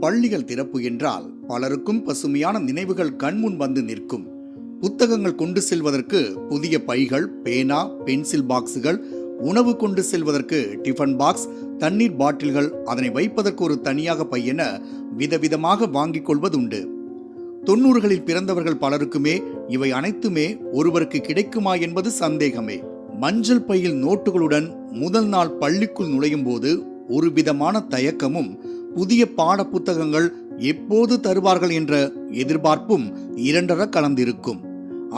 பள்ளிகள் திறப்பு என்றால் பலருக்கும் பசுமையான நினைவுகள் கண்முன் வந்து நிற்கும். புத்தகங்கள் கொண்டு செல்வதற்கு புதிய பைகள் பேனா பென்சில் பாக்ஸுகள் உணவு கொண்டு செல்வதற்கு டிஃபன் பாக்ஸ் தண்ணீர் பாட்டில்கள் அதனை வைப்பதற்கு ஒரு தனியாக பையென விதவிதமாக வாங்கிக் கொள்வதுண்டு. தொண்ணூறுகளில் பிறந்தவர்கள் பலருக்குமே இவை அனைத்துமே ஒருவருக்கு கிடைக்குமா என்பது சந்தேகமே. மஞ்சள் பையில் நோட்டுகளுடன் முதல் நாள் பள்ளிக்குள் நுழையும் போது ஒரு விதமான தயக்கமும் புதிய பாட புத்தகங்கள் எப்போது தருவார்கள் என்ற எதிர்பார்ப்பும் இரண்டர கலந்திருக்கும்.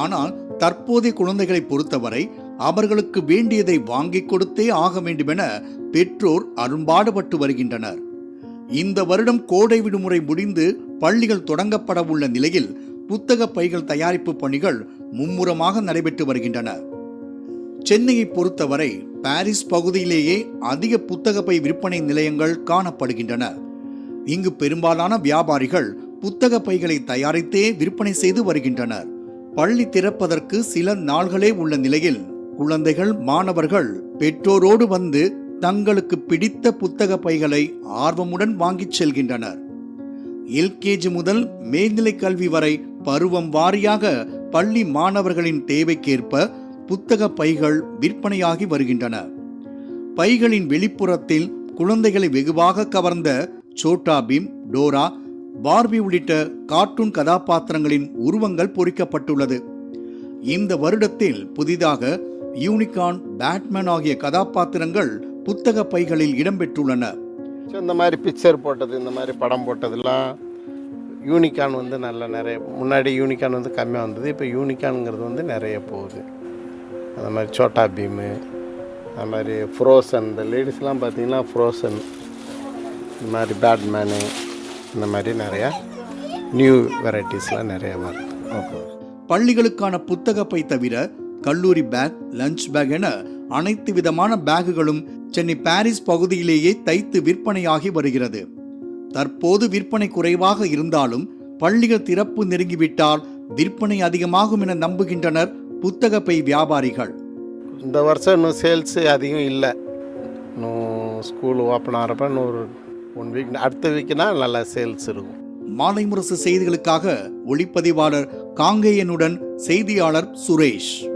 ஆனால் தற்போதைய குழந்தைகளை பொறுத்தவரை அவர்களுக்கு வேண்டியதை வாங்கிக் கொடுத்தே ஆக வேண்டுமென பெற்றோர் அரும்பாடுபட்டு வருகின்றனர். இந்த வருடம் கோடை விடுமுறை முடிந்து பள்ளிகள் தொடங்கப்பட உள்ள நிலையில் புத்தக பைகள் தயாரிப்பு பணிகள் மும்முரமாக நடைபெற்று வருகின்றன. சென்னையை பொறுத்தவரை பாரிஸ் பகுதியிலேயே அதிக புத்தக பை விற்பனை நிலையங்கள் காணப்படுகின்றன. இங்கு பெரும்பாலான வியாபாரிகள் புத்தக பைகளை தயாரித்தே விற்பனை செய்து வருகின்றனர். பள்ளி திறப்பதற்கு சில நாள்களே உள்ள நிலையில் குழந்தைகள் மாணவர்கள் பெற்றோரோடு வந்து தங்களுக்கு பிடித்த புத்தக பைகளை ஆர்வமுடன் வாங்கிச் செல்கின்றனர். எல்கேஜி முதல் மேல்நிலை கல்வி வரை பருவம் வாரியாக பள்ளி மாணவர்களின் தேவைக்கேற்ப புத்தக பைகள் விற்பனையாகி வருகின்றன. பைகளின் வெளிப்புறத்தில் குழந்தைகளை வெகுவாக கவர்ந்த சோட்டா பீம் டோரா பார்பி உள்ளிட்ட கார்ட்டூன் கதாபாத்திரங்களின் உருவங்கள் பொறிக்கப்பட்டுள்ளது. இந்த வருடத்தில் புதிதாக யூனிகார்ன் பேட்மேன் ஆகிய கதாபாத்திரங்கள் புத்தக பைகளில் இடம்பெற்றுள்ளன. ஸோ இந்த மாதிரி பிக்சர் போட்டது இந்த மாதிரி படம் போட்டதெல்லாம் யூனிகான் வந்து நல்ல நிறைய முன்னாடி யூனிகான் வந்து கம்மியாக வந்தது இப்போ யூனிகான்ங்கிறது வந்து நிறைய போகுது. அந்த மாதிரி சோட்டா பீமு அது மாதிரி ஃப்ரோசன் இந்த லேடிஸ்லாம் பார்த்தீங்கன்னா ஃப்ரோசன். இந்த மாதிரி பேட்மேனு இந்த மாதிரி நிறையா நியூ வெரைட்டிஸ்லாம் நிறைய வருது ஓகே பள்ளிகளுக்கான புத்தக பை தவிர கல்லூரி பேக் லஞ்ச் பேக் என அனைத்து விதமான பேக்குகளும் சென்னை பாரிஸ் பகுதியிலேயே தைத்து விற்பனையாகி வருகிறது. தற்போது விற்பனை குறைவாக இருந்தாலும் பள்ளிகள் திறப்பு நெருங்கிவிட்டால் விற்பனை அதிகமாகும் என நம்புகின்றனர் புத்தக பை வியாபாரிகள். இந்த வருஷம் இன்னும் சேல்ஸு அதிகம் இல்லை. இன்னும் ஸ்கூல் ஓப்பன் ஆகிறப்ப இன்னும் ஒரு ஒன் வீக் அடுத்த வீக்னா நல்லா சேல்ஸ் இருக்கும். மாலை முரசு செய்திகளுக்காக ஒளிப்பதிவாளர் காங்கேயனுடன் செய்தியாளர் சுரேஷ்.